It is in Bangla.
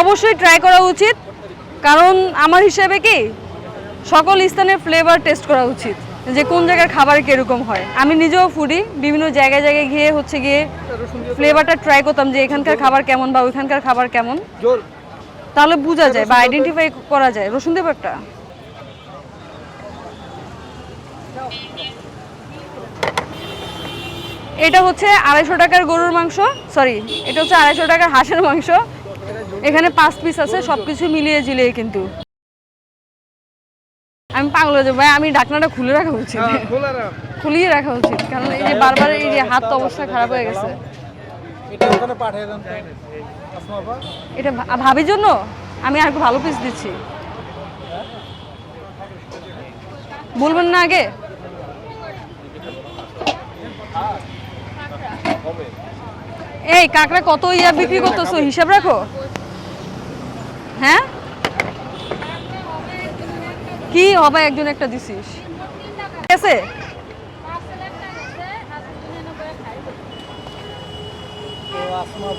অবশ্যই ট্রাই করা উচিত। কারণ আমার হিসেবে কি সকল স্থানের ফ্লেভার টেস্ট করা উচিত। যে কোন জায়গার খাবার কীরকম হয়। আমি নিজেও ফুডি বিভিন্ন জায়গায় জায়গায় গিয়ে হচ্ছে গিয়ে ফ্লেভারটা ট্রাই করতাম যে এখানকার খাবার কেমন বা ওইখানকার খাবার কেমন। তাহলে বোঝা যায় বা আইডেন্টিফাই করা যায়। রসুন দেব একটা এটা হচ্ছে আড়াইশো টাকার গরুর মাংস। সরি এটা হচ্ছে আড়াইশো টাকার হাঁসের মাংস। এখানে পাঁচ পিস আছে সবকিছু মিলিয়ে ঝিলিয়ে কিন্তু। আমি পাগল হয়ে যাব ভাই আমি ঢাকনাটা খুলে রাখা উচিত। খুলিয়ে রাখা উচিত কারণ এই যে বারবার এই যে হাত তো অবস্থা খারাপ হয়ে গেছে। এটা ওখানে পাঠিয়ে দেন। আসমা আপা? এটা ভা- ভাবির জন্য? আমি আর ভালো পিস দিচ্ছি। বলবেন না আগে? এই কাঁকড়া কত ইয়া বিক্রি করতেছো? হিসাব রাখো। হ্যাঁ? কি হবে একজন একটা দিছিস? ঠিক আছে? আসমা